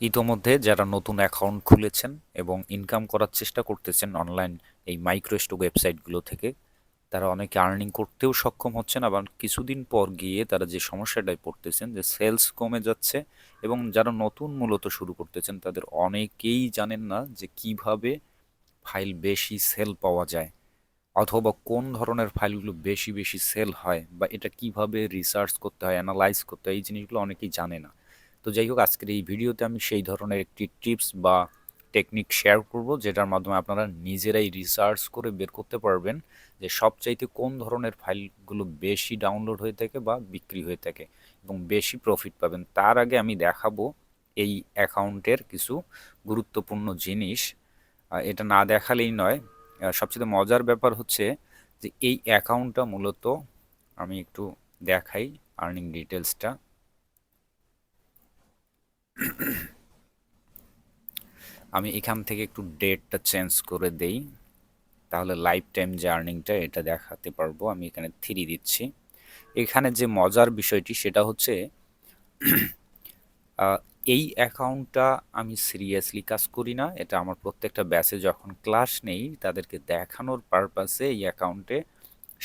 ইতোমধ্যে যারা নতুন অ্যাকাউন্ট খুলেছেন এবং ইনকাম করার চেষ্টা করতেছেন অনলাইন এই মাইক্রো স্টক ওয়েবসাইটগুলো থেকে, তারা অনেকে আর্নিং করতেও সক্ষম হচ্ছেন। আবার কিছুদিন পর গিয়ে তারা যে সমস্যাটায় পড়তেছেন, যে সেলস কমে যাচ্ছে এবং যারা নতুন মূলত শুরু করতেছেন, তাদের অনেকেই জানেন না যে কীভাবে ফাইল বেশি সেল পাওয়া যায় অথবা কোন ধরনের ফাইলগুলো বেশি বেশি সেল হয় বা এটা কীভাবে রিসার্চ করতে হয় অ্যানালাইজ করতে হয়, এই জিনিসগুলো অনেকেই জানে না। তো যাই হোক, আজকের এই ভিডিওতে আমি সেই ধরনের একটি টিপস বা টেকনিক শেয়ার করব, যেটার মাধ্যমে আপনারা নিজেরাই রিসার্চ করে বের করতে পারবেন যে সবচাইতে কোন ধরনের ফাইলগুলো বেশি ডাউনলোড হয়ে থাকে বা বিক্রি হয়ে থাকে এবং বেশি প্রফিট পাবেন। তার আগে আমি দেখাবো এই অ্যাকাউন্টের কিছু গুরুত্বপূর্ণ জিনিস। এটা না দেখালেই নয়। সবচেয়ে মজার ব্যাপার হচ্ছে যে এই অ্যাকাউন্টটা মূলত আমি একটু দেখাই আর্নিং ডিটেলসটা আমি এখান থেকে একটু ডেটটা চেঞ্জ করে দেই। তাহলে লাইফ টাইম যে আর্নিংটা এটা দেখাতে পারব। আমি এখানে থ্রি দিচ্ছি। এখানে যে মজার বিষয়টি সেটা হচ্ছে এই অ্যাকাউন্টটা আমি সিরিয়াসলি কাজ করি না। এটা আমার প্রত্যেকটা ব্যাচে যখন ক্লাস নেই, তাদেরকে দেখানোর পারপাসে এই অ্যাকাউন্টে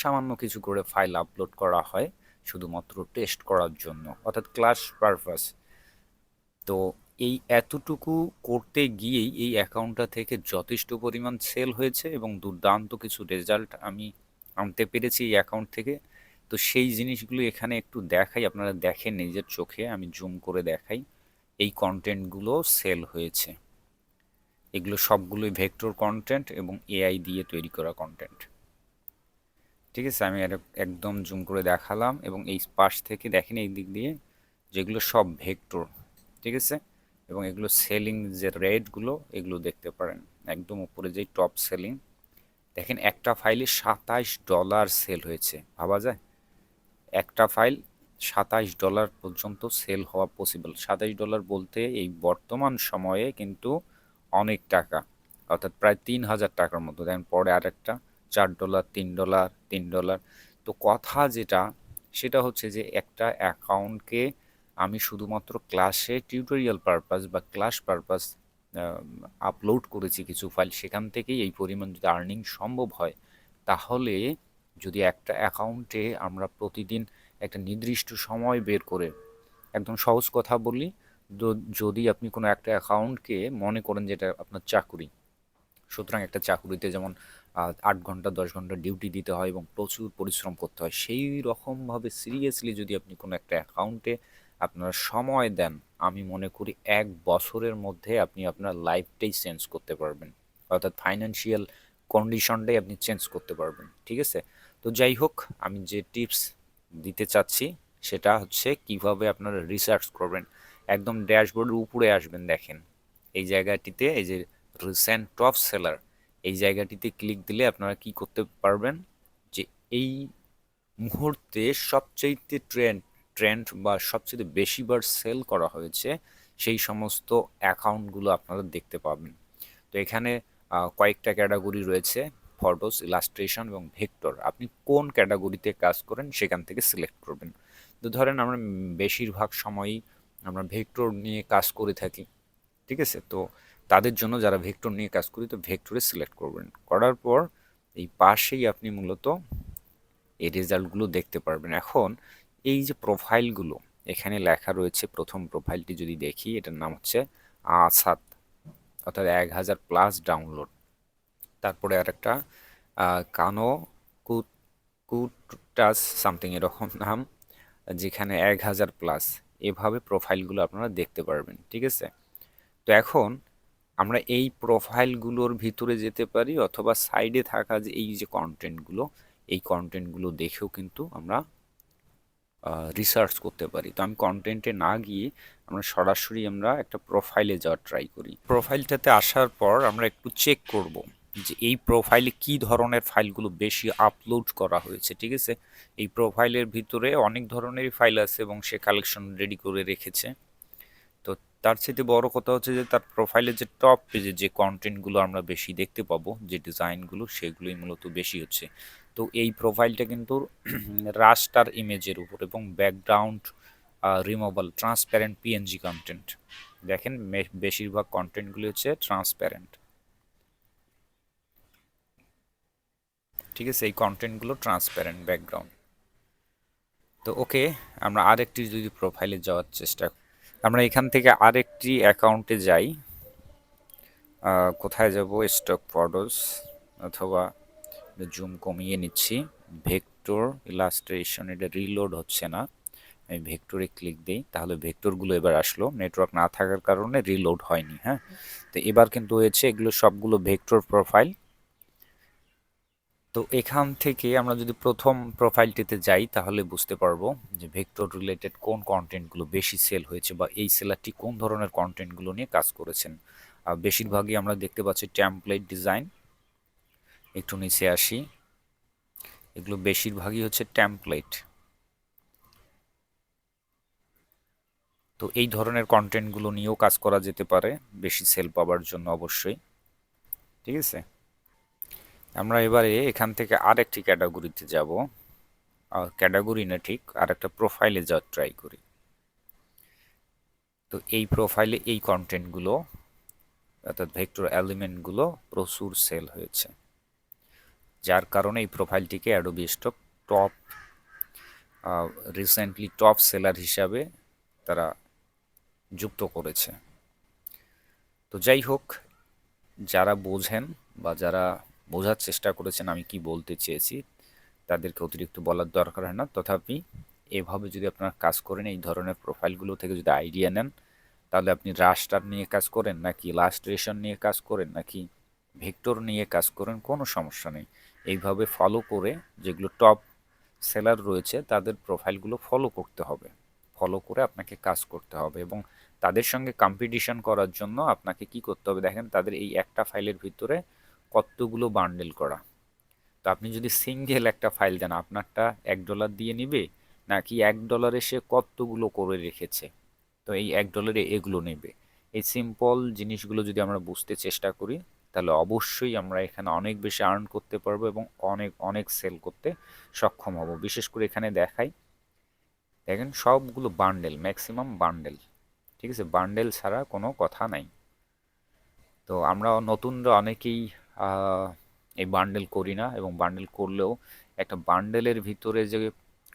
সামান্য কিছু করে ফাইল আপলোড করা হয়। শুধুমাত্র টেস্ট করার জন্য। অর্থাৎ ক্লাস পারপাস তো এই এতটুকু করতে গিয়েই এই অ্যাকাউন্টটা থেকে যথেষ্ট পরিমাণ সেল হয়েছে এবং দুর্দান্ত কিছু রেজাল্ট আমি আনতে পেরেছি এই অ্যাকাউন্ট থেকে। তো সেই জিনিসগুলো এখানে একটু দেখাই, আপনারা দেখেন নিজের চোখে, আমি জুম করে দেখাই। এই কন্টেন্টগুলো সেল হয়েছে। এগুলো সবগুলোই ভেক্টর কন্টেন্ট এবং এআই দিয়ে তৈরি করা কন্টেন্ট ঠিক আছে, আমি একদম জুম করে দেখালাম এবং এই পাশ থেকে দেখেন এই দিক দিয়ে, যেগুলো সব ভেক্টর ঠিক আছে এবং এগুলো সেলিং যে রেটগুলো এগুলো দেখতে পারেন। একদম উপরে যেই টপ সেলিং দেখেন একটা ফাইলে সাতাইশ ডলার সেল হয়েছে, ভাবা যায়? একটা ফাইল সাতাইশ ডলার পর্যন্ত সেল হওয়া পসিবল সাতাইশ ডলার বলতে এই বর্তমান সময়ে কিন্তু অনেক টাকা, অর্থাৎ প্রায় তিন হাজার টাকার মতো। দেখেন পরে আরেকটা, চার ডলার তিন ডলার তিন ডলার তো কথা যেটা, সেটা হচ্ছে যে একটা অ্যাকাউন্টকে আমি শুধুমাত্র ক্লাসে টিউটোরিয়াল পারপাস বা ক্লাস পারপাস আপলোড করেছি কিছু ফাইল সেখান থেকেই এই পরিমাণ যদি আর্নিং সম্ভব হয়, তাহলে যদি একটা অ্যাকাউন্টে আমরা প্রতিদিন একটা নির্দিষ্ট সময় বের করে একদম সহজ কথা বলি যদি আপনি কোনো একটা অ্যাকাউন্টকে মনে করেন যেটা আপনার চাকুরি, সুতরাং একটা চাকুরিতে যেমন আট ঘণ্টা, দশ ঘণ্টা ডিউটি দিতে হয় এবং প্রচুর পরিশ্রম করতে হয়, সেই রকমভাবে সিরিয়াসলি যদি আপনি কোনো একটা অ্যাকাউন্টে আপনার সময় দেন, আমি মনে করি এক বছরের মধ্যে আপনি আপনার লাইফটাই চেঞ্জ করতে পারবেন। অর্থাৎ ফাইন্যান্সিয়াল কন্ডিশনটাই আপনি চেঞ্জ করতে পারবেন, ঠিক আছে? তো যাই হোক, আমি যে টিপস দিতে চাচ্ছি, সেটা হচ্ছে কীভাবে আপনারা রিসার্চ করবেন। একদম ড্যাশবোর্ডের উপরে আসবেন, দেখেন। এই জায়গাটিতে, এই যে রিসেন্ট টপ সেলার এই জায়গাটিতে ক্লিক দিলে আপনারা কি করতে পারবেন? যে এই মুহূর্তে সবচাইতে ট্রেন্ড ট্রেন্ড বা সবচেয়ে বেশিবার সেল করা হয়েছে, সেই সমস্ত অ্যাকাউন্টগুলো আপনারা দেখতে পাবেন। তো এখানে কয়েকটা ক্যাটাগরি রয়েছে ফটোস ইলাস্ট্রেশন এবং ভেক্টর আপনি কোন ক্যাটাগরিতে কাজ করেন, সেখান থেকে সিলেক্ট করবেন। তো ধরেন আমরা বেশিরভাগ সময়ই আমরা ভেক্টর নিয়ে কাজ করে থাকি, ঠিক আছে? তো তাদের জন্য যারা ভেক্টর নিয়ে কাজ করি, তো ভেক্টরে সিলেক্ট করবেন। করার পর এই পাশেই আপনি মূলত এই রেজাল্টগুলো দেখতে পারবেন। এখন এই যে প্রোফাইলগুলো এখানে লেখা রয়েছে প্রথম প্রোফাইলটি যদি দেখি, এটার নাম হচ্ছে আসাদ, অর্থাৎ এক হাজার প্লাস ডাউনলোড তারপরে আর একটা কানো কুট কুটাস সামথিং এরকম নাম, যেখানে এক হাজার প্লাস এভাবে প্রোফাইলগুলো আপনারা দেখতে পারবেন, ঠিক আছে? তো এখন আমরা এই প্রোফাইলগুলোর ভিতরে যেতে পারি, অথবা সাইডে থাকা যে এই যে কন্টেন্টগুলো এই কন্টেন্টগুলো দেখেও কিন্তু আমরা রিসার্চ করতে পারি। তো আমি কন্টেন্টে না গিয়ে আমরা সরাসরি আমরা একটা প্রোফাইলে যাওয়ার ট্রাই করি। প্রোফাইলটাতে আসার পর আমরা একটু চেক করব যে এই প্রোফাইলে কি ধরনের ফাইলগুলো বেশি আপলোড করা হয়েছে, ঠিক আছে? এই প্রোফাইলের ভিতরে অনেক ধরনেরই ফাইল আছে এবং সে কালেকশন রেডি করে রেখেছে। তার চাইতে বড় কথা হচ্ছে যে, তার প্রোফাইলের যে টপ পেজে যে কন্টেন্টগুলো আমরা বেশি দেখতে পাবো, যে ডিজাইনগুলো সেগুলোই মূলত বেশি হচ্ছে। তো এই প্রোফাইলটা কিন্তু রাস্টার ইমেজের উপর এবং background removal transparent PNG content দেখেন বেশিরভাগ কন্টেন্টগুলি হচ্ছে ট্রান্সপ্যারেন্ট ঠিক আছে, এই কন্টেন্টগুলো ট্রান্সপ্যারেন্ট ব্যাকগ্রাউন্ড তো ওকে আমরা আরেকটি যদি প্রোফাইলে যাওয়ার চেষ্টা আমরা এখান থেকে আরেকটি অ্যাকাউন্টে যাই। কোথায় যাব? স্টক ফটোস অথবা জুম কমিয়ে নিচ্ছি। ভেক্টর ইলাস্ট্রেশন, এটা রিলোড হচ্ছে না। আমি ভেক্টরে ক্লিক দিই, তাহলে ভেক্টরগুলো এবার আসলো। নেটওয়ার্ক না থাকার কারণে রিলোড হয়নি হ্যাঁ? তো এবার কিন্তু হয়েছে, এগুলো সবগুলো ভেক্টর প্রোফাইল। তো এখান থেকে আমরা যদি প্রথম প্রোফাইলটিতে যাই, তাহলে বুঝতে পারব যে ভেক্টর রিলেটেড কোন কন্টেন্টগুলো বেশি সেল হয়েছে বা এই সেলারটি কোন ধরনের কন্টেন্টগুলো নিয়ে কাজ করেছেন। আর বেশিরভাগই আমরা দেখতে পাচ্ছি ট্যাম্পলেট ডিজাইন একটু নিচে আসি। এগুলো বেশিরভাগই হচ্ছে ট্যাম্পলেট তো এই ধরনের কন্টেন্টগুলো নিয়েও কাজ করা যেতে পারে, বেশি সেল পাওয়ার জন্য অবশ্যই। ঠিক আছে? আমরা এবারে এখান থেকে আরেকটি ক্যাটাগরিতে যাব। ক্যাটাগরি না ঠিক আর একটা প্রোফাইলে যাওয়ার ট্রাই করি। তো এই প্রোফাইলে এই কন্টেন্টগুলো অর্থাৎ ভেক্টর এলিমেন্টগুলো প্রচুর সেল হয়েছে। যার কারণে এই প্রোফাইলটিকে Adobe stock top recently top seller হিসাবে তারা যুক্ত করেছে। তো যাই হোক, যারা বোঝেন বা যারা বোঝার চেষ্টা করেছেন আমি কি বলতে চেয়েছি, তাদেরকে অতিরিক্ত বলার দরকার হয় না। তথাপি এভাবে যদি আপনারা কাজ করেন, এই ধরনের প্রোফাইলগুলো থেকে যদি আইডিয়া নেন, তাহলে আপনি রাস্টার নিয়ে কাজ করেন নাকি লাস্ট্রেশন নিয়ে কাজ করেন নাকি ভেক্টর নিয়ে কাজ করেন, কোনো সমস্যা নেই। এইভাবে ফলো করে যেগুলো টপ সেলার রয়েছে, তাদের প্রোফাইলগুলো ফলো করতে হবে। ফলো করে আপনাকে কাজ করতে হবে এবং তাদের সঙ্গে কম্পিটিশন করার জন্য আপনাকে কি করতে হবে দেখেন, তাদের এই একটা ফাইলের ভিতরে কতগুলো বান্ডেল করা? তো আপনি যদি সিঙ্গেল একটা ফাইল দেন, আপনারটা এক ডলার দিয়ে নিবে? নাকি এক ডলারে সে কতগুলো করে রেখেছে? তো এই এক ডলারে এগুলো নেবে। এই সিম্পল জিনিসগুলো যদি আমরা বুঝতে চেষ্টা করি, তাহলে অবশ্যই আমরা এখানে অনেক বেশি আর্ন করতে পারব এবং অনেক অনেক সেল করতে সক্ষম হব। বিশেষ করে এখানে দেখাই। দেখেন সবগুলো বান্ডেল ম্যাক্সিমাম বান্ডেল ঠিক আছে? বান্ডেল ছাড়া কোনো কথা নাই। তো আমরা নতুনরা অনেকেই এই বান্ডেল করি না এবং বান্ডেল করলেও একটা বান্ডেলের ভিতরে যে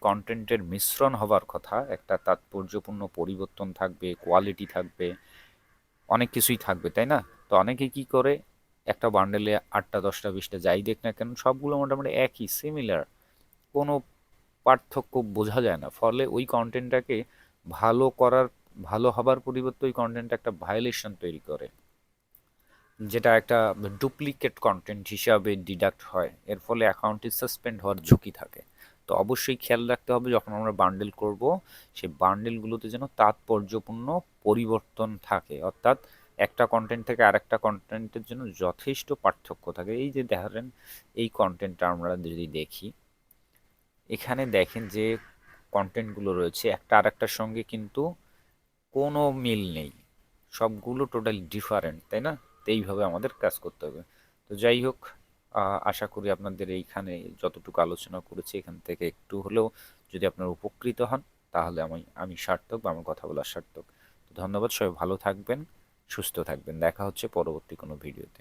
কন্টেন্টের মিশ্রণ হবার কথা, একটা তাৎপর্যপূর্ণ পরিবর্তন থাকবে কোয়ালিটি থাকবে, অনেক কিছুই থাকবে, তাই না? তো অনেকে কি করে, একটা বান্ডেলে আটটা, দশটা, বিশটা যাই দেখ না কেন, সবগুলো মোটামুটি একই সিমিলার কোনো পার্থক্য বোঝা যায় না। ফলে ওই কন্টেন্টটাকে ভালো করার, ভালো হবার পরিবর্তে ওই কন্টেন্ট একটা ভায়োলেশন তৈরি করে। যেটা একটা ডুপ্লিকেট কন্টেন্ট হিসাবে ডিডাক্ট হয়, এর ফলে অ্যাকাউন্টটি সাসপেন্ড হওয়ার ঝুঁকি থাকে। তো অবশ্যই খেয়াল রাখতে হবে যখন আমরা বান্ডেল করব সেই বান্ডেলগুলোতে যেন তাৎপর্যপূর্ণ পরিবর্তন থাকে। অর্থাৎ একটা কন্টেন্ট থেকে আরেকটা কন্টেন্টের জন্য যথেষ্ট পার্থক্য থাকে। এই যে দেখেন এই কন্টেন্টটা আমরা যদি দেখি, এখানে দেখেন যে কন্টেন্টগুলো রয়েছে, একটা আরেকটার সঙ্গে কিন্তু কোনো মিল নেই। সবগুলো টোটালি ডিফারেন্ট তাই না? তো এইভাবে আমাদের কাজ করতে হবে। তো যাই হোক আশা করি আপনাদের এইখানে যতটুকু আলোচনা করেছি এখান থেকে একটু হলেও যদি আপনারা উপকৃত হন, তাহলে আমি আমি সার্থক বা আমার কথা বলার সার্থক। তো ধন্যবাদ, সবাই ভালো থাকবেন, সুস্থ থাকবেন। দেখা হচ্ছে পরবর্তী কোনো ভিডিওতে।